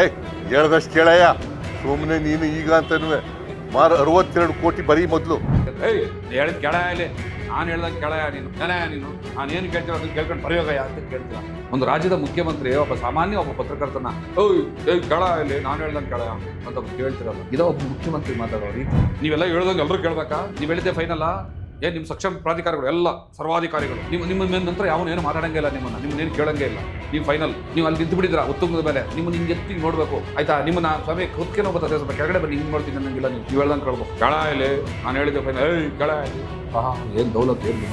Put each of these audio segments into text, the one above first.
ಏ ಹೇಳ್ದಷ್ಟು ಕೇಳಯ್ಯ. ಸುಮ್ಮನೆ ನೀನು ಈಗ ಅಂತನೂ ಮಾರ ಅರವತ್ತೆರಡು ಕೋಟಿ ಬರೀ ಮೊದಲು. ಏಯ್ ಹೇಳಿದ್ ಕೆಳ ಇಲ್ಲಿ. ನಾನು ಹೇಳ್ದಂಗೆ ಕೆಳಯ ನೀನು. ಕೆಳಯ ನೀನು? ನಾನು ಏನು ಕೇಳ್ತೀರ ಅದನ್ನ ಕೇಳ್ಕೊಂಡು ಬರೆಯೋಗಯ್ಯ ಅಂತ ಕೇಳ್ತೀರ ಒಂದು ರಾಜ್ಯದ ಮುಖ್ಯಮಂತ್ರಿ, ಒಬ್ಬ ಸಾಮಾನ್ಯ ಒಬ್ಬ ಪತ್ರಕರ್ತನ. ಏಯ್ ಕೆಳ ಇಲ್ಲಿ. ನಾನು ಹೇಳ್ದಂಗೆ ಕೆಳಯ ಅಂತ ಕೇಳ್ತಿರಲ್ಲ ಇದೋ ಒಬ್ಬ ಮುಖ್ಯಮಂತ್ರಿ ಮಾತಾಡೋ ರೀತಿ ನೀವೆಲ್ಲ ಹೇಳ್ದಂಗೆ ಎಲ್ಲರೂ ಕೇಳ್ಬೇಕಾ? ನೀವು ಹೇಳಿದ್ದೆ ಫೈನಲ್ಲ ಏನ್ ನಿಮ್ಮ ಸಕ್ಷಮ ಪ್ರಾಧಿಕಾರಗಳು ಎಲ್ಲ ಸರ್ವಾಧಿಕಾರಿಗಳು ನಿಮ್ಮ ನಿಮ್ಮ ಮೇಲೆ ನಂತರ ಯಾವನು ಏನು ಮಾತಾಡಂಗೆ ಇಲ್ಲ ನಿಮ್ಮನ್ನ ನಿಮ್ಮನ್ನೇನು ಕೇಳಂಗೇ ಇಲ್ಲ. ನೀವು ಫೈನಲ್ ನೀವು ಅಲ್ಲಿ ನಿಂತು ಬಿಡಿದ್ರ ಉತ್ತುಂಗದ ಮೇಲೆ ನಿಮ್ಮ ಹಿಂಗೆ ಎತ್ತಿ ನೋಡಬೇಕು. ಆಯ್ತಾ? ನಿಮ್ಮನ್ನ ಸ್ವಾಮಿ ಹೊತ್ಕೇನೋ ಬರ್ತದೆ ಸ್ವಲ್ಪ ಕೆಳಗಡೆ ಬನ್ನಿ ಹಿಂಗೆ ನೋಡ್ತೀನಿ ಅನ್ನಂಗಿಲ್ಲ ನೀವು. ನೀವು ಹೇಳ್ದಂಗೆ ಕೇಳ್ಬೇಕು. ಕೆಳ ಇಲ್ಲಿ ನಾನು ಹೇಳಿದ್ದೆ ಫೈನಲ್ ಏಯ್ ಕೆಳ ಆಹಾ ಏನು ದೌಲತ್ ಏನು.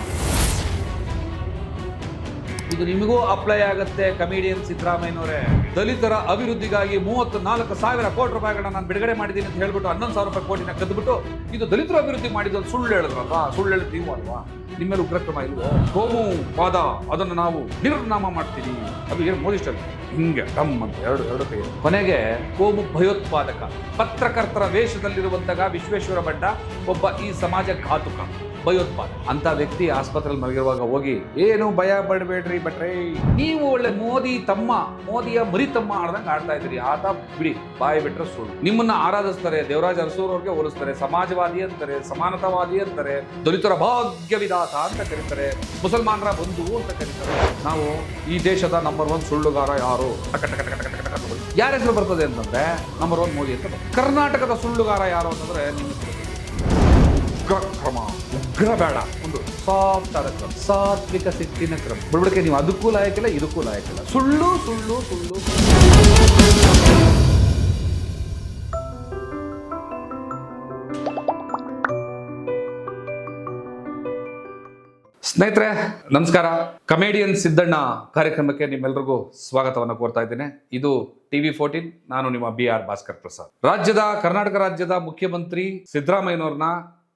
ಇದು ನಿಮಗೂ ಅಪ್ಲೈ ಆಗುತ್ತೆ ಕಮಿಡಿಯನ್ ಸಿದ್ದರಾಮಯ್ಯನವರೇ. ದಲಿತರ ಅಭಿವೃದ್ಧಿಗಾಗಿ ಮೂವತ್ತು ನಾಲ್ಕು ಸಾವಿರ ಕೋಟಿ ರೂಪಾಯಿಗಳನ್ನ ನಾನು ಬಿಡುಗಡೆ ಮಾಡಿದ್ದೀನಿ ಅಂತ ಹೇಳ್ಬಿಟ್ಟು ಹನ್ನೊಂದು ಸಾವಿರ ರೂಪಾಯಿ ಕೋಟಿನ ಕದ್ದುಬಿಟ್ಟು ಇದು ದಲಿತರ ಅಭಿವೃದ್ಧಿ ಮಾಡಿದ್ದು ಸುಳ್ಳು ಹೇಳಿದ್ರಲ್ವಾ ಸುಳ್ಳು ಹೇಳಿದ್ ನೀವು ಅಲ್ವಾ? ನಿಮ್ಮ ಮೇಲೆ ಉಗ್ರಕ್ರಮ ಇಲ್ವೋ? ಕೋಮು ಪಾದ ಅದನ್ನು ನಾವು ನಿರ್ನಾಮ ಮಾಡ್ತೀವಿ. ಅದು ಏನು ಮೋದಿ ಸ್ಟೈಲ್ ಹಿಂಗೆ ಡಮ್ ಅಂತ ಎರಡು ಎರಡು ಕೈ ಕೊನೆಗೆ ಕೋಮು ಭಯೋತ್ಪಾದಕ, ಪತ್ರಕರ್ತರ ವೇಷದಲ್ಲಿರುವಂತಹ ವಿಶ್ವೇಶ್ವರ ಭಟ್ಟ, ಒಬ್ಬ ಈ ಸಮಾಜ ಘಾತುಕ. ಭಯೋತ್ಪಾದಕ ಅಂತ ವ್ಯಕ್ತಿ ಆಸ್ಪತ್ರೆಯಲ್ಲಿ ಮಲಗಿರುವಾಗ ಹೋಗಿ, ಏನು ಭಯ ಪಡಬೇಡ್ರಿ ಬಟ್ರೆ ನೀವು ಒಳ್ಳೆ ಮೋದಿ ತಮ್ಮ, ಮೋದಿಯ ಮರಿ ತಮ್ಮ ಆಡ್ದಂಗೆ ಆಡ್ತಾ ಇದ್ರಿ ಆತ ಬಿಡಿ, ಬಾಯಿ ಬಿಟ್ರೆ ಸುಳ್ಳು. ನಿಮ್ಮನ್ನ ಆರಾಧಿಸ್ತಾರೆ, ದೇವರಾಜ್ ಅರಸೂರ್ ಅವ್ರಿಗೆ ಹೋಲಿಸ್ತಾರೆ, ಸಮಾಜವಾದಿ ಅಂತಾರೆ, ಸಮಾನತಾವಾದಿ ಅಂತಾರೆ, ದಲಿತರ ಭಾಗ್ಯ ವಿಧಾತ ಅಂತ ಕರೀತಾರೆ, ಮುಸಲ್ಮಾನರ ಬಂಧು ಅಂತ ಕರೀತಾರೆ. ನಾವು ಈ ದೇಶದ ನಂಬರ್ ಒನ್ ಸುಳ್ಳುಗಾರ ಯಾರು? ಯಾರ ಹೆಸರು ಬರ್ತದೆ ಅಂತಂದ್ರೆ ನಂಬರ್ ಒನ್ ಮೋದಿ ಅಂತ ಕರ್ನಾಟಕದ ಸುಳ್ಳುಗಾರ ಯಾರು ಅಂತಂದ್ರೆ, ನಿಮ್ಮ. ಕ್ರಮ. ಉಗ್ರ ಬೇಡ. ಒಂದು ಸಾಫ್ಟ್ ಆದ ಕ್ರಮ, ಸಾತ್ವಿಕ ಸಿಟ್ಟಿನ ಕ್ರಮ. ಬಿಡ್ಬಿಡಕ್ಕೆ ನೀವು ಅದಕ್ಕೂ ಲಾಯಕಿಲ್ಲ ಇದಕ್ಕೂ ಲಾಯಕಿಲ್ಲ ಸುಳ್ಳು ಸುಳ್ಳು ಸುಳ್ಳು. ಸ್ನೇಹಿತರೆ, ನಮಸ್ಕಾರ. ಕಮೇಡಿಯನ್ ಸಿದ್ದಣ್ಣ ಕಾರ್ಯಕ್ರಮಕ್ಕೆ ನಿಮ್ಮೆಲ್ಲರಿಗೂ ಸ್ವಾಗತವನ್ನು ಕೋರ್ತಾ ಇದ್ದೇನೆ. ಇದು ಟಿವಿ ಫೋರ್ಟೀನ್, ನಾನು ನಿಮ್ಮ ಬಿ ಆರ್ ಭಾಸ್ಕರ್ ಪ್ರಸಾದ್. ರಾಜ್ಯದ, ಕರ್ನಾಟಕ ರಾಜ್ಯದ ಮುಖ್ಯಮಂತ್ರಿ ಸಿದ್ದರಾಮಯ್ಯನವ್ರನ್ನ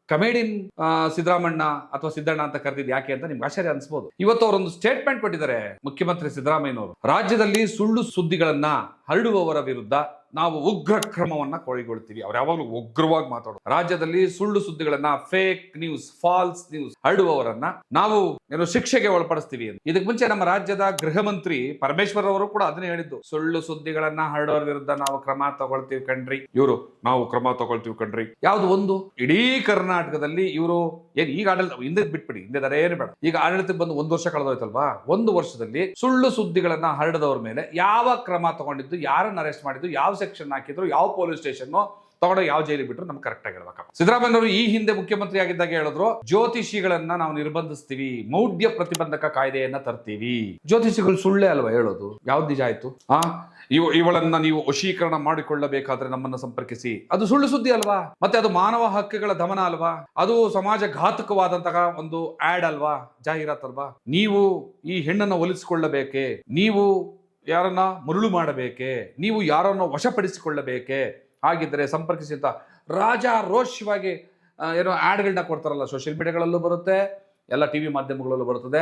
ಕಮೇಡಿಯನ್ ಆ, ಸಿದ್ದರಾಮಣ್ಣ ಅಥವಾ ಸಿದ್ದಣ್ಣ ಅಂತ ಕರೆದಿದ್ದು ಯಾಕೆ ಅಂತ ನಿಮ್ಗೆ ಆಶ್ಚರ್ಯ ಅನ್ಸ್ಬೋದು. ಇವತ್ತು ಅವರೊಂದು ಸ್ಟೇಟ್ಮೆಂಟ್ ಕೊಟ್ಟಿದ್ದಾರೆ ಮುಖ್ಯಮಂತ್ರಿ ಸಿದ್ದರಾಮಯ್ಯನವರು. ರಾಜ್ಯದಲ್ಲಿ ಸುಳ್ಳು ಸುದ್ದಿಗಳನ್ನ ಹರಡುವವರ ವಿರುದ್ಧ ನಾವು ಉಗ್ರ ಕ್ರಮವನ್ನ ಕೈಗೊಳ್ತೀವಿ ಅವ್ರು ಯಾವಾಗಲೂ ಉಗ್ರವಾಗಿ ಮಾತಾಡೋದು ರಾಜ್ಯದಲ್ಲಿ ಸುಳ್ಳು ಸುದ್ದಿಗಳನ್ನ ಫೇಕ್ ನ್ಯೂಸ್ ಫಾಲ್ಸ್ ನ್ಯೂಸ್ ಹರಡುವವರನ್ನ ನಾವು ಏನು ಶಿಕ್ಷೆಗೆ ಒಳಪಡಿಸ್ತೀವಿ ಅಂತ. ಇದಕ್ಕೆ ಮುಂಚೆ ನಮ್ಮ ರಾಜ್ಯದ ಗೃಹ ಮಂತ್ರಿ ಪರಮೇಶ್ವರ್ ಅವರು ಕೂಡ ಅದನ್ನೇ ಹೇಳಿದ್ದು. ಸುಳ್ಳು ಸುದ್ದಿಗಳನ್ನ ಹರಡೋರ ವಿರುದ್ಧ ನಾವು ಕ್ರಮ ತಗೊಳ್ತೀವಿ ಕಣ್ರಿ. ಇವರು ನಾವು ಕ್ರಮ ತಗೊಳ್ತೀವಿ ಕಣ್ರಿ. ಯಾವ್ದು ಒಂದು? ಇಡೀ ಕರ್ನಾಟಕದಲ್ಲಿ ಇವರು ಏನ್ ಈಗ ಆಡಳಿತ ಹಿಂದೆ ಬಿಟ್ಬಿಡಿ. ಹಿಂದೆ ಏನು ಬೇಡ. ಈಗ ಆಡಳಿತಕ್ಕೆ ಬಂದು ಒಂದು ವರ್ಷ ಕಳೆದೋಯ್ತಲ್ವಾ? ಒಂದು ವರ್ಷದಲ್ಲಿ ಸುಳ್ಳು ಸುದ್ದಿಗಳನ್ನ ಹರಡದವ್ರ ಮೇಲೆ ಯಾವ ಕ್ರಮ ತಗೊಂಡಿದ್ದು, ಯಾರನ್ನ ಅರೆಸ್ಟ್ ಮಾಡಿದ್ದು, ಯಾವ ಸೆಕ್ಷನ್ ಹಾಕಿದ್ರು ಯಾವ ಪೊಲೀಸ್ ಸ್ಟೇಷನ್ ತಗೊಂಡೋಗಿ ಯಾವ ಜೈಲಿಗೆ ಬಿಟ್ರು ನಮ್ಗೆ ಕರೆಕ್ಟ್ ಆಗಿ ಸಿದ್ದರಾಮಯ್ಯ ಅವರು ಈ ಹಿಂದೆ ಮುಖ್ಯಮಂತ್ರಿ ಆಗಿದ್ದಾಗ ಹೇಳಿದ್ರು, ಜ್ಯೋತಿಷಿಗಳನ್ನ ನಾವು ನಿರ್ಬಂಧಿಸ್ತೀವಿ, ಮೌಢ್ಯ ಪ್ರತಿಬಂಧಕ ಕಾಯ್ದೆಯನ್ನ ತರ್ತೀವಿ. ಜ್ಯೋತಿಷಿಗಳು ಸುಳ್ಳೇ ಅಲ್ವಾ ಹೇಳೋದು? ಯಾವ್ದು ನಿಜ ಆಯ್ತು? ಆ? ಇವ ಇವಳನ್ನ ನೀವು ವಶೀಕರಣ ಮಾಡಿಕೊಳ್ಳಬೇಕಾದ್ರೆ ನಮ್ಮನ್ನ ಸಂಪರ್ಕಿಸಿ. ಅದು ಸುಳ್ಳು ಸುದ್ದಿ ಅಲ್ವಾ? ಮತ್ತೆ ಅದು ಮಾನವ ಹಕ್ಕುಗಳ ದಮನ ಅಲ್ವಾ? ಅದು ಸಮಾಜ ಘಾತಕವಾದಂತಹ ಒಂದು ಆಡ್ ಅಲ್ವಾ? ಜಾಹೀರಾತ್ ಅಲ್ವಾ? ನೀವು ಈ ಹೆಣ್ಣನ್ನ ಒಲಿಸಿಕೊಳ್ಳಬೇಕೆ? ನೀವು ಯಾರನ್ನ ಮರುಳು ಮಾಡಬೇಕೆ? ನೀವು ಯಾರನ್ನ ವಶಪಡಿಸಿಕೊಳ್ಳಬೇಕೆ? ಹಾಗಿದ್ದರೆ ಸಂಪರ್ಕಿಸಿ ಅಂತ ರಾಜ ರೋಷವಾಗಿ ಏನೋ ಆ್ಯಡ್ಗಳನ್ನ ಕೊಡ್ತಾರಲ್ಲ ಸೋಷಿಯಲ್ ಮೀಡಿಯಾಗಳಲ್ಲೂ ಬರುತ್ತೆ, ಎಲ್ಲ ಟಿ ವಿ ಮಾಧ್ಯಮಗಳಲ್ಲೂ ಬರುತ್ತದೆ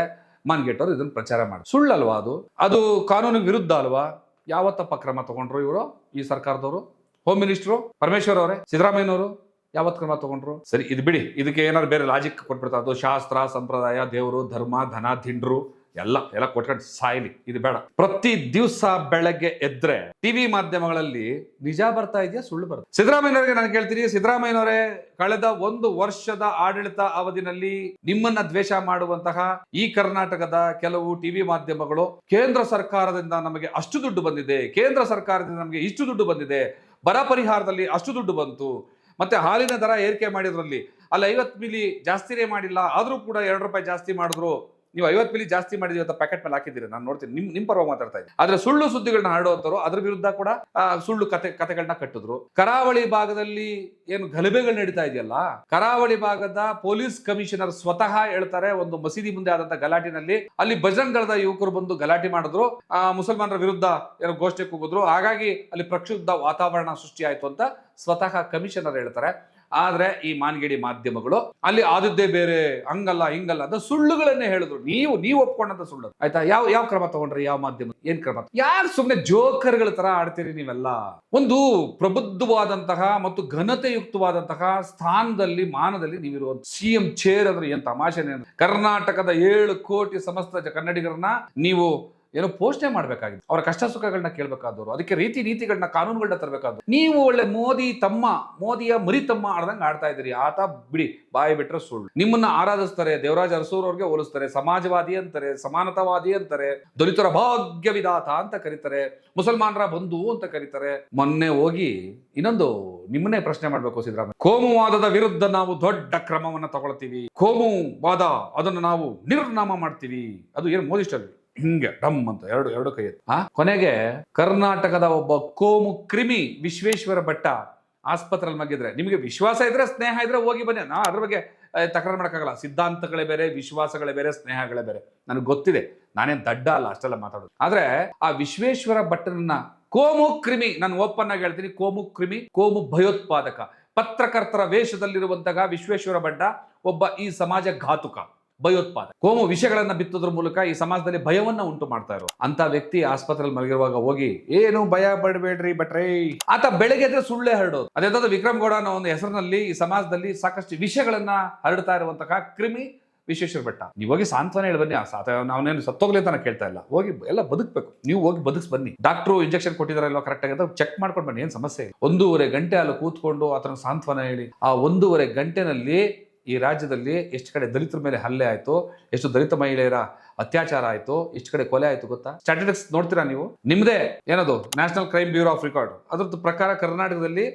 ಮನ್ಗೆಟ್ಟವರು ಇದನ್ನು ಪ್ರಚಾರ ಮಾಡಿ ಸುಳ್ಳಲ್ವಾ ಅದು? ಅದು ಕಾನೂನಿಗೆ ವಿರುದ್ಧ ಅಲ್ವಾ? ಯಾವತ್ತಪ್ಪ ಕ್ರಮ ತಗೊಂಡ್ರು ಇವರು, ಈ ಸರ್ಕಾರದವರು? ಹೋಮ್ ಮಿನಿಸ್ಟ್ರು ಪರಮೇಶ್ವರ್ ಅವರೇ? ಸಿದ್ದರಾಮಯ್ಯನವರು? ಯಾವತ್ತು ಕ್ರಮ ತಗೊಂಡ್ರು? ಸರಿ, ಇದು ಬಿಡಿ. ಇದಕ್ಕೆ ಏನಾದ್ರು ಬೇರೆ ಲಾಜಿಕ್ ಕೊಟ್ಬಿಡ್ತಾ ಅದು ಶಾಸ್ತ್ರ, ಸಂಪ್ರದಾಯ, ದೇವರು, ಧರ್ಮ, ಧನ, ದಿಂಡ್ರು. ಎಲ್ಲ ಎಲ್ಲ ಕೊಟ್ಕೊಂಡು ಸಾಯ್ಲಿ, ಇದು ಬೇಡ. ಪ್ರತಿ ದಿವಸ ಬೆಳಗ್ಗೆ ಎದ್ರೆ ಟಿವಿ ಮಾಧ್ಯಮಗಳಲ್ಲಿ ನಿಜ ಬರ್ತಾ ಇದೆಯಾ, ಸುಳ್ಳು ಬರುತ್ತೆ ಸಿದ್ದರಾಮಯ್ಯನವರಿಗೆ ನಾನು ಕೇಳ್ತೀನಿ. ಸಿದ್ದರಾಮಯ್ಯನವರೇ, ಕಳೆದ ಒಂದು ವರ್ಷದ ಆಡಳಿತ ಅವಧಿನಲ್ಲಿ ನಿಮ್ಮನ್ನ ದ್ವೇಷ ಮಾಡುವಂತಹ ಈ ಕರ್ನಾಟಕದ ಕೆಲವು ಟಿವಿ ಮಾಧ್ಯಮಗಳು ಕೇಂದ್ರ ಸರ್ಕಾರದಿಂದ ನಮಗೆ ಅಷ್ಟು ದುಡ್ಡು ಬಂದಿದೆ, ಕೇಂದ್ರ ಸರ್ಕಾರದಿಂದ ನಮಗೆ ಇಷ್ಟು ದುಡ್ಡು ಬಂದಿದೆ, ಬರ ಪರಿಹಾರದಲ್ಲಿ ಅಷ್ಟು ದುಡ್ಡು ಬಂತು, ಮತ್ತೆ ಹಾಲಿನ ದರ ಏರಿಕೆ ಮಾಡಿದ್ರಲ್ಲಿ, ಅಲ್ಲಿ ಐವತ್ತು ಮಿಲಿ ಜಾಸ್ತಿನೇ ಮಾಡಿಲ್ಲ, ಆದರೂ ಕೂಡ ಎರಡು ರೂಪಾಯಿ ಜಾಸ್ತಿ ಮಾಡಿದ್ರು ನೀವು ಐವತ್ತು ಮಿಲಿ ಜಾಸ್ತಿ ಮಾಡಿದೀವಿ ಅಂತ ಪ್ಯಾಕೆಟ್ ಮೇಲೆ ಹಾಕಿದ್ದೀರಿ, ನಾನು ನೋಡ್ತೀನಿ. ನಿಮ್ ನಿಮ್ ಪರವಾಗಿ ಮಾತಾಡ್ತಾ ಇದ್ದೀನಿ. ಆದ್ರೆ ಸುಳ್ಳು ಸುದ್ದಿಗಳನ್ನ ಹರಡುವಂತರು ಅದ್ರ ವಿರುದ್ಧ ಕೂಡ ಸುಳ್ಳು ಕತೆ ಕತೆಗಳನ್ನ ಕಟ್ಟಿದ್ರು. ಕರಾವಳಿ ಭಾಗದಲ್ಲಿ ಏನು ಗಲಭೆಗಳು ನಡೀತಾ ಇದೆಯಲ್ಲ? ಕರಾವಳಿ ಭಾಗದ ಪೊಲೀಸ್ ಕಮಿಷನರ್ ಸ್ವತಃ ಹೇಳ್ತಾರೆ, ಒಂದು ಮಸೀದಿ ಮುಂದೆ ಆದಂತ ಗಲಾಟಿನಲ್ಲಿ ಅಲ್ಲಿ ಬಜರಂಗ್ ದಳದ ಯುವಕರು ಬಂದು ಗಲಾಟೆ ಮಾಡಿದ್ರು. ಆ, ಮುಸಲ್ಮಾನರ ವಿರುದ್ಧ ಏನೋ ಗೋಷ್ಠಿ ಕೂಗಿದ್ರು. ಹಾಗಾಗಿ ಅಲ್ಲಿ ಪ್ರಕ್ಷುಬ್ಧ ವಾತಾವರಣ ಸೃಷ್ಟಿ ಆಯ್ತು ಅಂತ ಸ್ವತಃ ಕಮಿಷನರ್ ಹೇಳ್ತಾರೆ. ಆದ್ರೆ ಈ ಮಾನ್ಗಿಡಿ ಮಾಧ್ಯಮಗಳು ಅಲ್ಲಿ ಆದದ್ದೇ ಬೇರೆ ಹಂಗಲ್ಲ, ಹಿಂಗಲ್ಲ ಅಂತ ಸುಳ್ಳುಗಳನ್ನೇ ಹೇಳಿದ್ರು. ನೀವು ನೀವು ಒಪ್ಕೊಂಡಂತ ಸುಳ್ಳು. ಆಯ್ತಾ? ಯಾವ ಯಾವ ಕ್ರಮ ತಗೊಂಡ್ರಿ ಯಾವ ಮಾಧ್ಯಮ? ಏನ್ ಕ್ರಮ? ಯಾರು ಸುಮ್ಮನೆ ಜೋಕರ್ಗಳ ತರ ಆಡ್ತೀರಿ ನೀವೆಲ್ಲ? ಒಂದು ಪ್ರಬುದ್ಧವಾದಂತಹ ಮತ್ತು ಘನತೆಯುಕ್ತವಾದಂತಹ ಸ್ಥಾನದಲ್ಲಿ, ಮಾನದಲ್ಲಿ ನೀವಿರುವ ಸಿ ಎಂ ಚೇರ್ ಅಂದ್ರೆ ಏನ್ ತಮಾಷೆನೇ ಕರ್ನಾಟಕದ ಏಳು ಕೋಟಿ ಸಮಸ್ತ ಕನ್ನಡಿಗರನ್ನ ನೀವು ಏನೋ ಪೋಷಣೆ ಮಾಡಬೇಕಾಗಿದೆ ಅವರ ಕಷ್ಟ ಸುಖಗಳನ್ನ ಕೇಳಬೇಕಾದವರು. ಅದಕ್ಕೆ ರೀತಿ ನೀತಿಗಳನ್ನ ಕಾನೂನುಗಳನ್ನ ತರಬೇಕಾದ್ರು ನೀವು ಒಳ್ಳೆ ಮೋದಿ ತಮ್ಮ, ಮೋದಿಯ ಮರಿ ತಮ್ಮ ಆಡ್ದಂಗೆ ಆಡ್ತಾ ಇದ್ದೀರಿ. ಆತ ಬಿಡಿ, ಬಾಯಿ ಬಿಟ್ರೆ ಸುಳ್ಳು. ನಿಮ್ಮನ್ನ ಆರಾಧಿಸ್ತಾರೆ, ದೇವರಾಜ್ ಅರಸೂರ್ ಅವ್ರಿಗೆ ಹೋಲಿಸ್ತಾರೆ, ಸಮಾಜವಾದಿ ಅಂತಾರೆ, ಸಮಾನತಾವಾದಿ ಅಂತಾರೆ, ದಲಿತರ ಭಾಗ್ಯ ವಿಧಾತ ಅಂತ ಕರೀತಾರೆ, ಮುಸಲ್ಮಾನರ ಬಂಧು ಅಂತ ಕರೀತಾರೆ. ಮೊನ್ನೆ ಹೋಗಿ ಇನ್ನೊಂದು ನಿಮ್ಮನ್ನೇ ಪ್ರಶ್ನೆ ಮಾಡ್ಬೇಕು ಸಿದ್ದರಾಮಯ್ಯ. ಕೋಮುವಾದದ ವಿರುದ್ಧ ನಾವು ದೊಡ್ಡ ಕ್ರಮವನ್ನ ತಗೊಳ್ತೀವಿ. ಕೋಮುವಾದ ಅದನ್ನು ನಾವು ನಿರ್ನಾಮ ಮಾಡ್ತೀವಿ. ಅದು ಏನು ಮೋದಿ ಸ್ಟೈಲ್. ಹಿಂಗೆ ಡಮ್ ಅಂತ ಎರಡು ಎರಡು ಕೈ ಆ? ಕೊನೆಗೆ ಕರ್ನಾಟಕದ ಒಬ್ಬ ಕೋಮು ಕ್ರಿಮಿ ವಿಶ್ವೇಶ್ವರ ಭಟ್ಟ ಆಸ್ಪತ್ರೆಯಲ್ಲಿ ಮಗಿದ್ರೆ ನಿಮಗೆ ವಿಶ್ವಾಸ ಇದ್ರೆ, ಸ್ನೇಹ ಇದ್ರೆ ಹೋಗಿ ಬನ್ನಿ. ನಾ ಅದ್ರ ಬಗ್ಗೆ ತಕರಾರು ಮಾಡೋಕ್ಕಾಗಲ್ಲ. ಸಿದ್ಧಾಂತಗಳೇ ಬೇರೆ, ವಿಶ್ವಾಸಗಳೇ ಬೇರೆ, ಸ್ನೇಹಗಳೇ ಬೇರೆ. ನನಗೆ ಗೊತ್ತಿದೆ. ನಾನೇನ್ ದಡ್ಡ ಅಲ್ಲ, ಅಷ್ಟೆಲ್ಲ ಮಾತಾಡೋದು. ಆದ್ರೆ ಆ ವಿಶ್ವೇಶ್ವರ ಭಟ್ಟನನ್ನ ಕೋಮು ಕ್ರಿಮಿ, ನಾನು ಓಪನ್ ಆಗಿ ಹೇಳ್ತೀನಿ, ಕೋಮು ಕ್ರಿಮಿ, ಕೋಮು ಭಯೋತ್ಪಾದಕ, ಪತ್ರಕರ್ತರ ವೇಷದಲ್ಲಿರುವಂತಹ ವಿಶ್ವೇಶ್ವರ ಭಟ್ಟ ಒಬ್ಬ ಈ ಸಮಾಜ ಘಾತುಕ. ಭಯೋತ್ಪಾದಕ ಕೋಮು ವಿಷಯಗಳನ್ನ ಬಿತ್ತೋದ್ರ ಮೂಲಕ ಈ ಸಮಾಜದಲ್ಲಿ ಭಯವನ್ನ ಉಂಟು ಮಾಡ್ತಾ ಇರೋ ಅಂತ ವ್ಯಕ್ತಿ ಆಸ್ಪತ್ರೆಯಲ್ಲಿ ಮಲಗಿರುವಾಗ ಹೋಗಿ, ಏನು ಭಯ ಪಡಬೇಡ್ರಿ ಬಟ್ರೇ ಆತ ಬೆಳಗ್ಗೆ ಎದ್ರೆ ಸುಳ್ಳೆ ಹರಡೋದು. ಅದೇದಾದ್ರು ವಿಕ್ರಮ್ ಗೌಡ ಅನ್ನೋ ಒಂದು ಹೆಸರಿನಲ್ಲಿ ಈ ಸಮಾಜದಲ್ಲಿ ಸಾಕಷ್ಟು ವಿಷಯಗಳನ್ನ ಹರಡ್ತಾ ಇರುವಂತಹ ಕ್ರಿಮಿ ವಿಶ್ವೇಶ್ವರ ಬೆಟ್ಟ ನೀವು ಹೋಗಿ ಸಾಂತ್ವನ ಹೇಳಿ ಬನ್ನಿ. ನಾವೇನು ಸತ್ತೋಗ್ಲಿ ಅಂತ ಕೇಳ್ತಾ ಇಲ್ಲ. ಹೋಗಿ ಎಲ್ಲ ಬದುಕಬೇಕು. ನೀವು ಹೋಗಿ ಬದುಕ್ಸ್ ಬನ್ನಿ. ಡಾಕ್ಟ್ರು ಇಂಜೆಕ್ಷನ್ ಕೊಟ್ಟಿದಾರ ಇಲ್ವಾ ಕರೆಕ್ಟ್ ಆಗಿ ಚೆಕ್ ಮಾಡ್ಕೊಂಡು ಬನ್ನಿ. ಏನು ಸಮಸ್ಯೆ ಒಂದೂವರೆ ಗಂಟೆ ಅಲ್ಲಿ ಕೂತ್ಕೊಂಡು ಆತನ ಸಾಂತ್ವನ ಹೇಳಿ. ಆ ಒಂದೂವರೆ ಗಂಟೆನಲ್ಲಿ ಈ ರಾಜ್ಯದಲ್ಲಿ ಎಷ್ಟು ಕಡೆ ದಲಿತರ ಮೇಲೆ ಹಲ್ಲೆ ಆಯಿತು, ಎಷ್ಟು ದಲಿತ ಮಹಿಳೆಯರ ಅತ್ಯಾಚಾರ ಆಯಿತು, ಎಷ್ಟು ಕಡೆ ಕೊಲೆ ಆಯಿತು ಗೊತ್ತಾ? ಸ್ಟಾಟಿಸ್ಟಿಕ್ಸ್ ನೋಡ್ತೀರಾ ನೀವು? ನಿಮ್ಮದೇ ಏನದು? National crime bureau of record ಅದ್ರದ್ದು ಪ್ರಕಾರ ಕರ್ನಾಟಕದಲ್ಲಿ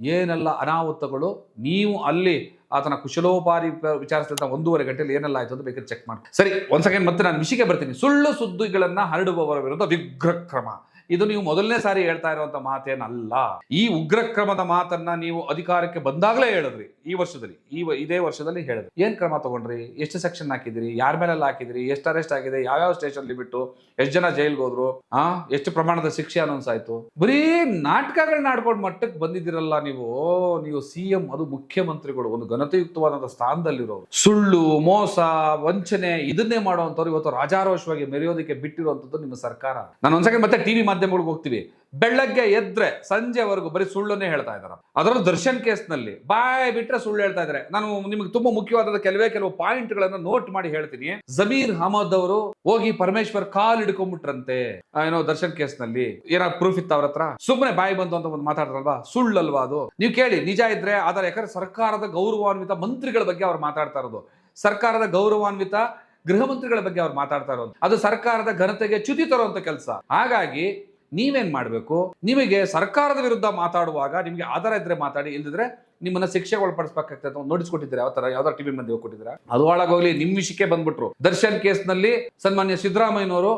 ಏನೆಲ್ಲ ಅನಾಹುತಗಳು, ನೀವು ಅಲ್ಲಿ ಆತನ ಕುಶಲೋಪಾರಿ ವಿಚಾರಿಸಿದಂಥ ಒಂದೂವರೆ ಗಂಟೆಯಲ್ಲಿ ಏನೆಲ್ಲ ಆಯಿತು ಅಂತ ಬೇಕಾದ್ರೆ ಚೆಕ್ ಮಾಡಿ. ಸರಿ, ಒಂದು ಸೆಕೆಂಡ್ ಮತ್ತೆ ನಾನು ವಿಷಯಕ್ಕೆ ಬರ್ತೀನಿ. ಸುಳ್ಳು ಸುದ್ದಿಗಳನ್ನು ಹರಡುವವರ ವಿರುದ್ಧ ವಿಗ್ರಹ ಕ್ರಮ. ಇದು ನೀವು ಮೊದಲನೇ ಸಾರಿ ಹೇಳ್ತಾ ಇರುವಂತ ಮಾತೇನಲ್ಲ. ಈ ಉಗ್ರ ಕ್ರಮದ ಮಾತನ್ನ ನೀವು ಅಧಿಕಾರಕ್ಕೆ ಬಂದಾಗಲೇ ಹೇಳಿದ್ರಿ. ಈ ವರ್ಷದಲ್ಲಿ, ಈ ಇದೇ ವರ್ಷದಲ್ಲಿ ಹೇಳಿದ್ರು. ಏನ್ ಕ್ರಮ ತಗೊಂಡ್ರಿ? ಎಷ್ಟು ಸೆಕ್ಷನ್ ಹಾಕಿದ್ರಿ ಯಾರ ಮೇಲೆಲ್ಲ ಹಾಕಿದ್ರಿ? ಎಷ್ಟು ಅರೆಸ್ಟ್ ಆಗಿದೆ? ಯಾವ್ಯಾವ ಸ್ಟೇಷನ್ ಬಿಟ್ಟು ಎಷ್ಟು ಜನ ಜೈಲ್ಗೆ ಹೋದ್ರು? ಆ, ಎಷ್ಟು ಪ್ರಮಾಣದ ಶಿಕ್ಷೆ ಅನೌನ್ಸ್ ಆಯ್ತು? ಬರೀ ನಾಟಕಗಳನ್ನ ಆಡ್ಕೊಂಡು ಮಟ್ಟಕ್ಕೆ ಬಂದಿದ್ದೀರಲ್ಲ ನೀವು. ನೀವು ಸಿ ಎಂ ಅದು ಮುಖ್ಯಮಂತ್ರಿಗಳು. ಒಂದು ಘನತೆಯುಕ್ತವಾದಂತಹ ಸ್ಥಾನದಲ್ಲಿರೋರು. ಸುಳ್ಳು, ಮೋಸ, ವಂಚನೆ ಇದನ್ನೇ ಮಾಡುವಂತವ್ರು ಇವತ್ತು ರಾಜಾರೋಷವಾಗಿ ಮೆರೆಯೋದಕ್ಕೆ ಬಿಟ್ಟಿರುವಂತದ್ದು ನಿಮ್ಮ ಸರ್ಕಾರ. ನಾನು ಒಂದ್ಸಕೆ ಮತ್ತೆ ಟಿವಿ ಮಾಧ್ಯಮಗಳಿಗೆ ಹೋಗ್ತೀವಿ. ಬೆಳಗ್ಗೆ ಎದ್ರೆ ಸಂಜೆವರೆಗೂ ಬರೀ ಸುಳ್ಳನ್ನೇ ಹೇಳ್ತಾ ಇದ್ದಾರೆ. ಅದರಲ್ಲೂ ದರ್ಶನ್ ಕೇಸ್ನಲ್ಲಿ ಬಾಯ್ ಬಿಟ್ರೆ ಸುಳ್ಳು ಹೇಳ್ತಾ ಇದ್ದಾರೆ. ನಾನು ನಿಮಗೆ ತುಂಬಾ ಮುಖ್ಯವಾದ ಕೆಲವೇ ಕೆಲವು ಪಾಯಿಂಟ್ ಗಳನ್ನ ನೋಟ್ ಮಾಡಿ ಹೇಳ್ತೀನಿ. ಜಮೀರ್ ಅಹಮದ್ ಅವರು ಹೋಗಿ ಪರಮೇಶ್ವರ್ ಕಾಲ್ ಹಿಡ್ಕೊಂಡ್ಬಿಟ್ರಂತೆ ಏನೋ ದರ್ಶನ್ ಕೇಸ್ನಲ್ಲಿ. ಏನಾದ್ರು ಪ್ರೂಫ್ ಇತ್ತು ಅವ್ರ ಹತ್ರ? ಸುಮ್ಮನೆ ಬಾಯಿ ಬಂತು ಅಂತ ಒಂದು ಮಾತಾಡ್ತಾರಲ್ವಾ? ಸುಳ್ಳಲ್ವಾ ಅದು? ನೀವು ಕೇಳಿ, ನಿಜ ಇದ್ರೆ ಆದರೆ ಯಾಕಂದ್ರೆ ಸರ್ಕಾರದ ಗೌರವಾನ್ವಿತ ಮಂತ್ರಿಗಳ ಬಗ್ಗೆ ಅವ್ರು ಮಾತಾಡ್ತಾ ಇರೋದು. ಸರ್ಕಾರದ ಗೌರವಾನ್ವಿತ ಗೃಹ ಮಂತ್ರಿಗಳ ಬಗ್ಗೆ ಅವ್ರು ಮಾತಾಡ್ತಾ ಇರೋದು. ಅದು ಸರ್ಕಾರದ ಘನತೆಗೆ ಚ್ಯುತಿ ತರುವಂತ ಕೆಲಸ. ಹಾಗಾಗಿ ನೀವೇನ್ ಮಾಡಬೇಕು? ನಿಮಗೆ ಸರ್ಕಾರದ ವಿರುದ್ಧ ಮಾತಾಡುವಾಗ ನಿಮಗೆ ಆಧಾರ ಇದ್ರೆ ಮಾತಾಡಿ ಇಲ್ಲದಿದ್ರೆ ನಿಮ್ಮನ್ನ ಶಿಕ್ಷೆಗೆ ಒಳಪಡಿಸಬೇಕಾಗ್ತದೆ ಅಂತ ನೋಟಿಸ್ ಕೊಟ್ಟಿದ್ದಾರೆ ಯಾವ ತರ ಯಾವ್ದಾರ ಟಿವಿ ಮಂದಿ ಕೊಟ್ಟಿದ್ದೀರಾ ಅದು ಒಳಗೋಗ್ಲಿ ನಿಮ್ ವಿಷಯಕ್ಕೆ ಬಂದ್ಬಿಟ್ರು. ದರ್ಶನ್ ಕೇಸ್ನಲ್ಲಿ ಸನ್ಮಾನ್ಯ ಸಿದ್ದರಾಮಯ್ಯನವರು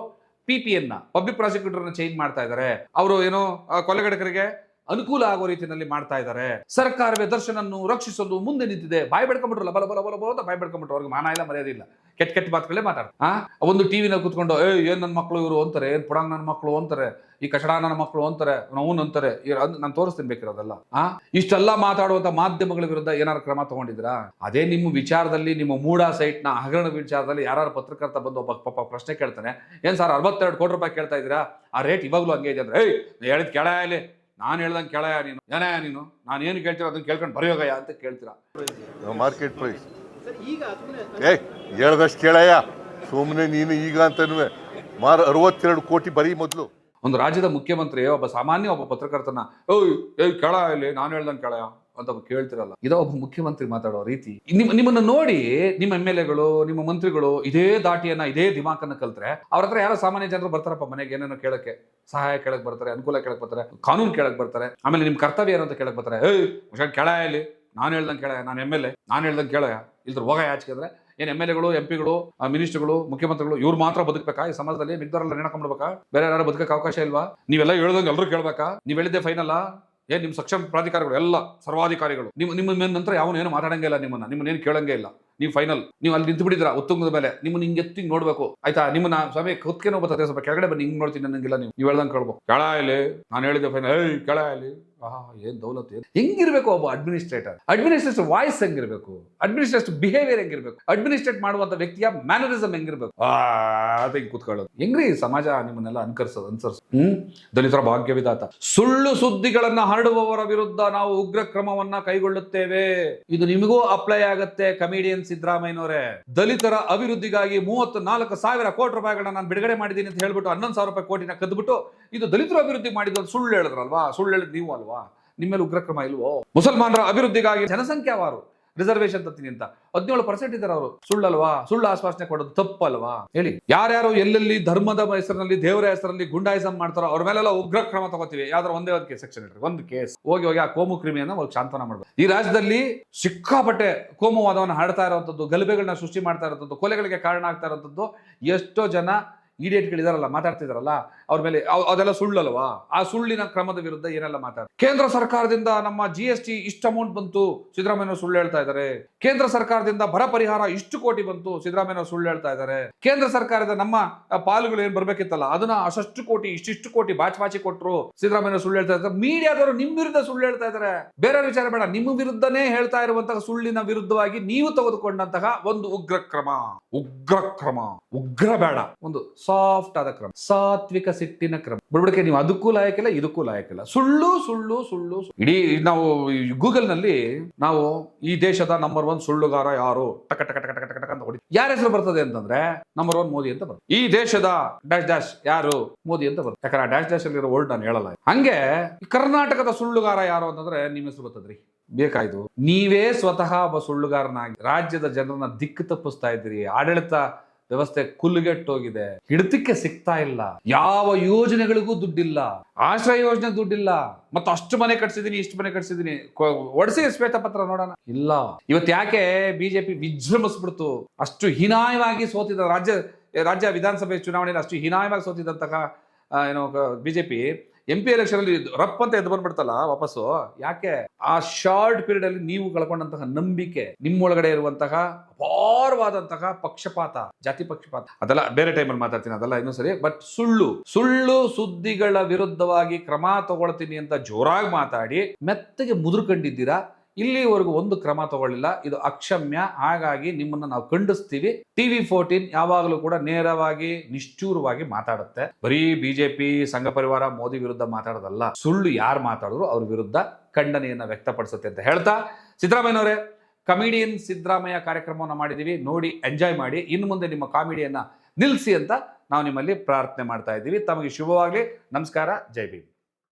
ಪಿ ಪಿ ಎನ್ನ ಪಬ್ಲಿಕ್ ಪ್ರಾಸಿಕ್ಯೂಟರ್ ಚೇಂಜ್ ಮಾಡ್ತಾ ಇದ್ದಾರೆ. ಅವರು ಏನೋ ಕೊಲೆಗಡಕರಿಗೆ ಅನುಕೂಲ ಆಗೋ ರೀತಿಯಲ್ಲಿ ಮಾಡ್ತಾ ಇದ್ದಾರೆ. ಸರ್ಕಾರವೇ ದರ್ಶನನ್ನು ರಕ್ಷಿಸಲು ಮುಂದೆ ನಿಂತಿದೆ. ಬಾಯ್ ಬೆಡ್ಕೊಂಡ್ಬಿಟ್ರಲ್ಲ ಬಲ ಬಲ ಬಲ ಅಂತ ಬಾಯ್ ಬೆಡ್ಕೊಂಡ್ಬಿಟ್ರು ಅವ್ರಿಗೆ ಮಾನ ಇಲ್ಲ, ಮರ್ಯಾದೆ ಇಲ್ಲ. ಕೆಟ್ಟ ಕೆಟ್ಟ ಮಾತುಗಳೇ ಮಾತಾಡ್ತಾರೆ. ಆ? ಒಂದು ಟಿವಿನಲ್ಲಿ ಕುತ್ಕೊಂಡು ಏ ಏನ್ ನನ್ನ ಮಕ್ಕಳು ಇವರು? ಅಂತಾರೆ. ಏನ್ ಪುಡಾಂಗ್ ನನ್ನ ಮಕ್ಕಳು ಅಂತಾರೆ. ಈ ಕಷಡ ನನ್ನ ಮಕ್ಕಳು ಅಂತಾರೆ. ನಾವು ಅಂತಾರೆ. ನಾನು ತೋರಿಸ್ತೀನಿ ಬೇಕಿರೋದಲ್ಲ. ಆ? ಇಷ್ಟೆಲ್ಲ ಮಾತಾಡುವಂತ ಮಾಧ್ಯಮಗಳ ವಿರುದ್ಧ ಏನಾರು ಕ್ರಮ ತಗೊಂಡಿದ್ರಾ ಅದೇ ನಿಮ್ಮ ವಿಚಾರದಲ್ಲಿ, ನಿಮ್ಮ ಮೂಡ ಸೈಟ್ನ ಹಗರಣ ವಿಚಾರದಲ್ಲಿ ಯಾರು ಪತ್ರಕರ್ತ ಬಂದು ಒಬ್ಬ ಪಾಪ ಪ್ರಶ್ನೆ ಕೇಳ್ತಾನೆ. ಏನ್ ಸರ್, ಅರವತ್ತೆರಡು ಕೋಟಿ ರೂಪಾಯಿ ಕೇಳ್ತಾ ಇದ್ದೀರಾ? ಆ ರೇಟ್ ಇವಾಗಲೂ ಹಂಗೆ ಇದೆ ಅಂದ್ರೆ, ಏಯ್ ಹೇಳಿದ್ ಕೆಳ ಇಲ್ಲಿ. ನಾನು ಹೇಳ್ದಂಗೆ ಕೇಳಯ್ಯ ನೀನು. ಏನೇ ನೀನು? ನಾನು ಏನು ಕೇಳ್ತೀರೋ ಅದನ್ನ ಕೇಳ್ಕೊಂಡು ಬರೆಯೋಗಯ್ಯ ಅಂತ ಕೇಳ್ತೀರಾ? ಮಾರ್ಕೆಟ್ ಪ್ರೈಸ್ ಸರ್ ಈಗ ಸುಮ್ಮನೆ ಏ ಹೇಳ್ದಷ್ಟು ಕೇಳಯ್ಯ. ಸುಮ್ಮನೆ ನೀನು ಈಗ ಅಂತನೂ ಮಾರು ಅರವತ್ತೆರಡು ಕೋಟಿ ಬರೀ ಮೊದಲು. ಒಂದು ರಾಜ್ಯದ ಮುಖ್ಯಮಂತ್ರಿ ಒಬ್ಬ ಸಾಮಾನ್ಯ ಒಬ್ಬ ಪತ್ರಕರ್ತನ ಓಯ್ ಏಯ್ ಕೇಳ ಇಲ್ಲಿ. ನಾನು ಹೇಳ್ದಂಗೆ ಕೆಳಯ ಅಂತ ಕೇಳ್ತಿರಲ್ಲ. ಇದೋ ಒಬ್ಬ ಮುಖ್ಯಮಂತ್ರಿ ಮಾತಾಡೋ ರೀತಿ. ನಿಮ್ಮ ನಿಮ್ಮನ್ನ ನೋಡಿ ನಿಮ್ಮ ಎಂ ಎಲ್ ಎಗಳು, ನಿಮ್ಮ ಮಂತ್ರಿಗಳು ಇದೇ ದಾಟಿಯನ್ನ, ಇದೇ ದಿಮಾಕನ್ನ ಕಲ್ತ್ರೆ ಅವ್ರ ಹತ್ರ ಯಾರೋ ಸಾಮಾನ್ಯ ಜನರು ಬರ್ತಾರಪ್ಪ ಮನೆಗೆ ಏನೇನೋ ಕೇಳಕ್ಕೆ. ಸಹಾಯ ಕೇಳಕ್ ಬರ್ತಾರೆ, ಅನುಕೂಲ ಕೇಳಕ್ ಬರ್ತಾರೆ, ಕಾನೂನು ಕೇಳಕ್ ಬರ್ತಾರೆ. ಆಮೇಲೆ ನಿಮ್ ಕರ್ತವ್ಯ ಏನು ಅಂತ ಕೇಳಕ್ ಬರ್ತಾರೆ. ಏಯ್, ಹುಷಾರ್ ಕೆಳ ಇಲ್ಲಿ. ನಾನು ಹೇಳ್ದಂಗೆ ಕೇಳ, ನಾನು ಎಂ ಎಲ್ ಎ, ನಾನು ಹೇಳ್ದಂಗೆ ಕೇಳಯ ಇಲ್ದ್ರ ಹೋಗ ಯಾಚಿಕೆ ಅಂದ್ರೆ ಏನ್ ಎಂ ಎಲ್ ಎಗಳು, ಎಂ ಪಿಗಳು ಮಿನಿಸ್ಟರ್ಗಳು, ಮುಖ್ಯಮಂತ್ರಿಗಳು ಇವ್ರು ಮಾತ್ರ ಬದುಕಬೇಕಾ? ಈ ಸಮಾಜದಲ್ಲಿ ಮಿಗ್ದವರೆಲ್ಲ ನೆನಕೊಂಡ್ಬೇಕಾ ಬೇರೆ ಯಾರು ಬದುಕಕ್ಕೆ ಅವಕಾಶ ಇಲ್ವಾ? ನೀವೆಲ್ಲ ಹೇಳ್ದಂಗೆ ಎಲ್ಲರೂ ಕೇಳ್ಬೇಕಾ? ನೀವು ಹೇಳಿದ್ದೆ ಫೈನಲ್ಲ ಏನ್ ನಿಮ್ಮ ಸಕ್ಷಮ ಪ್ರಾಧಿಕಾರಗಳು, ಎಲ್ಲ ಸರ್ವಾಧಿಕಾರಿಗಳು, ನಿಮ್ಮ ನಿಮ್ಮ ಮೇಲೆ ನಂತರ ಯಾವನು ಏನು ಮಾತಾಡಂಗೇ ಇಲ್ಲ ನಿಮ್ಮನ್ನ ನಿಮ್ಮನ್ನ ಏನು ಕೇಳಂಗೇ ಇಲ್ಲ. ನೀವು ಫೈನಲ್ ನೀವು ಅಲ್ಲಿ ನಿಂತು ಬಿಡಿದ್ರ ಉತ್ತುಂಗದ ಮೇಲೆ. ನಿಮ್ಮನ್ನ ಹಿಂಗೆ ಎತ್ತಿ ನೋಡ್ಬೇಕು. ಆಯ್ತಾ? ನಿಮ್ಮನ್ನ ಸ್ವಾಮಿ ಕುತ್ಕೆ ಬರ್ತದೆ ಸ್ವಲ್ಪ ಕೆಳಗಡೆ ಬನ್ನಿ ಹಿಂಗ್ ನೋಡ್ತೀನಿ ನನಗಿಲ್ಲ ನೀವು. ನೀವು ಹೇಳ್ದಂಗೆ ಕೇಳ್ಬೇಕು ಕೆಳ ಇಲ್ಲಿ ನಾನು ಹೇಳಿದ್ದೆ ಫೈನಲ್ ಏಯ್ ಕೆಳ ಇಲ್ಲಿ ಆಹಾ ಏನ್ ದೌಲತ್ ಏನು? ಹೆಂಗಿರ್ಬೇಕು ಒಬ್ಬ ಅಡ್ಮಿನಿಸ್ಟ್ರೇಟರ್ ಅಡ್ಮಿನಿಸ್ಟ್ರೇಟರ್ ವಾಯ್ಸ್ ಹೆಂಗಿರ್ಬೇಕು? ಅಡ್ಮಿನಿಸ್ಟ್ರೇಟರ್ ಬಿಹೇವಿಯರ್ ಹೆಂಗಿರ್ಬೇಕು? ಅಡ್ಮಿನಿಸ್ಟ್ರೇಟ್ ಮಾಡುವಂತ ವ್ಯಕ್ತಿಯ ಮ್ಯಾನರಿಸಮ್ ಹೆಂಗಿರ್ಬೇಕು? ಅದ್ ಹಿಂಗ್ ಕೂತ್ಕೊಳ್ಳೋದು. ಹೆಂಗ್ರಿ ಸಮಾಜ ನಿಮ್ಮನ್ನೆಲ್ಲ ಅನ್ಕರ್ಸೋದು ಅನ್ಸರ್ಸ್ ಹ್ಮ್? ದಲಿತರ ಭಾಗ್ಯವಿದಾತ ಸುಳ್ಳು ಸುದ್ದಿಗಳನ್ನ ಹರಡುವವರ ವಿರುದ್ಧ ನಾವು ಉಗ್ರ ಕ್ರಮವನ್ನ ಕೈಗೊಳ್ಳುತ್ತೇವೆ. ಇದು ನಿಮಗೂ ಅಪ್ಲೈ ಆಗುತ್ತೆ ಕಮಿಡಿಯನ್ ಸಿದ್ದರಾಮಯ್ಯನವರೇ, ದಲಿತರ ಅಭಿವೃದ್ಧಿಗಾಗಿ ಮೂವತ್ತು ನಾಲ್ಕು ಸಾವಿರ ಕೋಟಿ ರೂಪಾಯಿಗಳನ್ನ ನಾನು ಬಿಡುಗಡೆ ಮಾಡಿದ್ದೀನಿ ಅಂತ ಹೇಳ್ಬಿಟ್ಟು ಹನ್ನೊಂದು ಸಾವಿರ ರೂಪಾಯಿ ಕೋಟಿನ ಕದ್ಬಿಟ್ಟು ಇದು ದಲಿತರ ಅಭಿವೃದ್ಧಿ ಮಾಡಿದ್ದು ಅಂತ ಸುಳ್ಳು ಹೇಳಿದ್ರಲ್ವಾ? ಸುಳ್ಳು ಹೇಳಿದ್ ನೀವು ಅಲ್ವಾ? ನಿಮ್ಮೇಲೆ ಉಗ್ರಕ್ರಮ ಇಲ್ವೋ? ಮುಸಲ್ಮಾನರ ಅಭಿವೃದ್ಧಿಗಾಗಿ ಜನಸಂಖ್ಯಾವಾರು ರಿಸರ್ವೇಶನ್ ತತ್ತೀನಿ ಅಂತ. ಹದಿನೇಳು ಪರ್ಸೆಂಟ್ ಇದ್ದಾರೆ ಅವರು. ಸುಳ್ಳಲ್ವಾ? ಸುಳ್ಳು ಆಶ್ವಾಸನೆ ಕೊಡೋದು ತಪ್ಪಲ್ವಾ? ಹೇಳಿ. ಯಾರ್ಯಾರು ಎಲ್ಲೆಲ್ಲಿ ಧರ್ಮದ ಹೆಸರಿನಲ್ಲಿ ದೇವರ ಹೆಸರಲ್ಲಿ ಗುಂಡಾಯಿಸಂ ಮಾಡ್ತಾರೋ ಅವ್ರ ಮೇಲೆಲ್ಲ ಉಗ್ರ ಕ್ರಮ ತಗೋತೀವಿ. ಯಾವ್ದಾರ ಒಂದೇ ಒಂದು ಕೇಸ್ ಸೆಕ್ಷನ್ ಇಟ್ರಿ. ಒಂದು ಕೇಸ್ ಹೋಗಿ ಹೋಗಿ ಆ ಕೋಮು ಕ್ರಿಮಿಯನ್ನು ಅವ್ರಿಗೆ ಶಾಂತನ ಮಾಡ್ಬೋದು ಈ ರಾಜ್ಯದಲ್ಲಿ ಸಿಕ್ಕಾಪಟ್ಟೆ ಕೋಮುವಾದವನ್ನು ಹಾಡ್ತಾ ಇರುವಂತದ್ದು ಗಲಭೆಗಳನ್ನ ಸೃಷ್ಟಿ ಮಾಡ್ತಾ ಇರುವಂತದ್ದು ಕೊಲೆಗಳಿಗೆ ಕಾರಣ ಆಗ್ತಾ ಇರುವಂತದ್ದು ಎಷ್ಟೋ ಜನ ಇಡಿಯೇಟ್ಗಳಿದಾರಲ್ಲ ಮಾತಾಡ್ತಿದಾರಲ್ಲ, ಅವ್ರ ಮೇಲೆ ಅದೆಲ್ಲ ಸುಳ್ಳಲ್ವಾ? ಆ ಸುಳ್ಳಿನ ಕ್ರಮದ ವಿರುದ್ಧ ಏನೆಲ್ಲ ಮಾತಾಡ, ಕೇಂದ್ರ ಸರ್ಕಾರದಿಂದ ನಮ್ಮ ಜಿ ಎಸ್ ಟಿ ಇಷ್ಟು ಅಮೌಂಟ್ ಬಂತು ಸಿದ್ದರಾಮಯ್ಯ ಸುಳ್ಳು ಹೇಳ್ತಾ ಇದ್ದಾರೆ ಕೇಂದ್ರ ಸರ್ಕಾರದಿಂದ ಬರ ಪರಿಹಾರ ಇಷ್ಟು ಕೋಟಿ ಬಂತು ಸಿದ್ದರಾಮಯ್ಯ ಸುಳ್ಳು ಹೇಳ್ತಾ ಇದ್ದಾರೆ ಕೇಂದ್ರ ಸರ್ಕಾರದ ನಮ್ಮ ಪಾಲುಗಳು ಏನ್ ಬರ್ಬೇಕಿತ್ತಲ್ಲ, ಅದನ್ನ ಅಷ್ಟು ಕೋಟಿ, ಇಷ್ಟಿಷ್ಟು ಕೋಟಿ ಬಾಚಿ ಬಾಚಿ ಕೊಟ್ಟರು ಸಿದ್ದರಾಮಯ್ಯ ಸುಳ್ಳು ಹೇಳ್ತಾ ಇದ್ದಾರೆ ಮೀಡಿಯಾದವರು ನಿಮ್ ವಿರುದ್ಧ ಸುಳ್ಳು ಹೇಳ್ತಾ ಇದ್ದಾರೆ ಬೇರೆ ವಿಚಾರ ಬೇಡ, ನಿಮ್ಮ ವಿರುದ್ಧನೇ ಹೇಳ್ತಾ ಇರುವಂತಹ ಸುಳ್ಳಿನ ವಿರುದ್ಧವಾಗಿ ನೀವು ತೆಗೆದುಕೊಂಡಂತಹ ಒಂದು ಉಗ್ರ ಕ್ರಮ. ಉಗ್ರ ಕ್ರಮ. ಉಗ್ರ ಬೇಡ. ಒಂದು ಸಾಫ್ಟ್ ಆದ ಕ್ರಮ, ಸಾತ್ವಿಕ ಸಿಟ್ಟಿನ ಕ್ರಮ. ಬಿಡ್ಬಿಡಕ್ಕೆ ನೀವು ಅದಕ್ಕೂ ಲಾಯಕಿಲ್ಲ ಇದಕ್ಕೂ ಲಾಯಕಿಲ್ಲ ಸುಳ್ಳು ಸುಳ್ಳು ಸುಳ್ಳು. ಇಡೀ ನಾವು ಗೂಗಲ್ನಲ್ಲಿ ನಾವು ಈ ದೇಶದ ನಂಬರ್ ಒನ್ ಸುಳ್ಳುಗಾರ ಯಾರು? ಟಕ ಟಕ ಟಕ ಟಕ ಟಕ ಅಂತ ಹೊಡಿ. ಯಾರ ಹೆಸರು ಬರ್ತದೆ ಅಂತಂದ್ರೆ ನಂಬರ್ ಒನ್ ಮೋದಿ ಅಂತ ಬರ್ತದೆ ಈ ದೇಶದ ಡ್ಯಾಶ್ ಡ್ಯಾಶ್ ಯಾರು? ಮೋದಿ ಅಂತ ಬರ್ತದೆ ಯಾಕಂದ್ರೆ ಡ್ಯಾಶ್ ಡ್ಯಾಶ್ ಅಲ್ಲಿರೋ ವರ್ಡ್ ನಾನು ಹೇಳಲ್ಲ. ಹಂಗೆ ಕರ್ನಾಟಕದ ಸುಳ್ಳುಗಾರ ಯಾರು ಅಂತಂದ್ರೆ ನಿಮ್ಮ ಹೆಸರು ಬರ್ತದ್ರಿ. ಬೇಕಾಯ್ತು. ನೀವೇ ಸ್ವತಃ ಒಬ್ಬ ಸುಳ್ಳುಗಾರನಾಗಿ ರಾಜ್ಯದ ಜನರನ್ನ ದಿಕ್ಕು ತಪ್ಪಿಸ್ತಾ ಇದ್ದೀರಿ. ಆಡಳಿತ ವ್ಯವಸ್ಥೆ ಕುಲ್ಗೆಟ್ಟೋಗಿದೆ. ಹಿಡಿತಕ್ಕೆ ಸಿಗ್ತಾ ಇಲ್ಲ. ಯಾವ ಯೋಜನೆಗಳಿಗೂ ದುಡ್ಡಿಲ್ಲ. ಆಶ್ರಯ ಯೋಜನೆ ದುಡ್ಡಿಲ್ಲ. ಮತ್ತು ಅಷ್ಟು ಮನೆ ಕಟ್ಸಿದೀನಿ, ಇಷ್ಟು ಮನೆ ಕಟ್ಸಿದೀನಿ. ಒಡಿಸಿ ಶ್ವೇತಪತ್ರ ನೋಡೋಣ. ಇಲ್ಲ. ಇವತ್ತು ಯಾಕೆ ಬಿಜೆಪಿ ವಿಜೃಂಭಿಸ್ಬಿಡ್ತು? ಅಷ್ಟು ಹೀನಾಯವಾಗಿ ಸೋತಿದ ರಾಜ್ಯ ರಾಜ್ಯ ವಿಧಾನಸಭೆ ಚುನಾವಣೆಯಲ್ಲಿ ಅಷ್ಟು ಹೀನಾಯವಾಗಿ ಸೋತಿದಂತಹ ಏನು ಬಿಜೆಪಿ ಎಂ ಪಿ ಎಲೆಕ್ಷನ್ ಅಲ್ಲಿ ರಪ್ ಅಂತ ಎದ್ದು ಬಂದ್ಬಿಡ್ತಲ್ಲ ವಾಪಸ್ಸು. ಯಾಕೆ? ಆ ಶಾರ್ಟ್ ಪೀರಿಯಡ್ ಅಲ್ಲಿ ನೀವು ಕಳ್ಕೊಂಡಂತಹ ನಂಬಿಕೆ ನಿಮ್ಮೊಳಗಡೆ ಇರುವಂತಹ ಅಪಾರವಾದಂತಹ ಪಕ್ಷಪಾತ, ಜಾತಿ ಪಕ್ಷಪಾತ. ಅದೆಲ್ಲ ಬೇರೆ ಟೈಮಲ್ಲಿ ಮಾತಾಡ್ತೀನಿ, ಅದೆಲ್ಲ ಇನ್ನೂ ಸರಿ. ಬಟ್ ಸುಳ್ಳು ಸುಳ್ಳು ಸುದ್ದಿಗಳ ವಿರುದ್ಧವಾಗಿ ಕ್ರಮ ತಗೊಳ್ತೀನಿ ಅಂತ ಜೋರಾಗಿ ಮಾತಾಡಿ, ಮೆತ್ತಗೆ ಮುದುರ್ಕೊಂಡಿದ್ದೀರಾ? ಇಲ್ಲಿವರೆಗೂ ಒಂದು ಕ್ರಮ ತಗೊಳ್ಳಿಲ್ಲ. ಇದು ಅಕ್ಷಮ್ಯ. ಹಾಗಾಗಿ ನಿಮ್ಮನ್ನ ನಾವು ಖಂಡಿಸ್ತೀವಿ. ಟಿವಿ ಫೋರ್ಟೀನ್ ಯಾವಾಗಲೂ ಕೂಡ ನೇರವಾಗಿ, ನಿಷ್ಠೂರವಾಗಿ ಮಾತಾಡುತ್ತೆ. ಬರೀ ಬಿಜೆಪಿ, ಸಂಘ ಪರಿವಾರ, ಮೋದಿ ವಿರುದ್ಧ ಮಾತಾಡೋದಲ್ಲ. ಸುಳ್ಳು ಯಾರು ಮಾತಾಡಿದ್ರು ಅವ್ರ ವಿರುದ್ಧ ಖಂಡನೆಯನ್ನ ವ್ಯಕ್ತಪಡಿಸುತ್ತೆ ಅಂತ ಹೇಳ್ತಾ ಸಿದ್ದರಾಮಯ್ಯನವರೇ ಕಮಿಡಿಯನ್ ಸಿದ್ದರಾಮಯ್ಯ ಕಾರ್ಯಕ್ರಮವನ್ನು ಮಾಡಿದ್ದೀವಿ. ನೋಡಿ ಎಂಜಾಯ್ ಮಾಡಿ. ಇನ್ನು ಮುಂದೆ ನಿಮ್ಮ ಕಾಮಿಡಿಯನ್ನ ನಿಲ್ಲಿಸಿ ಅಂತ ನಾವು ನಿಮ್ಮಲ್ಲಿ ಪ್ರಾರ್ಥನೆ ಮಾಡ್ತಾ ಇದ್ದೀವಿ. ತಮಗೆ ಶುಭವಾಗಲಿ. ನಮಸ್ಕಾರ. ಜೈ ಭೀಮ್.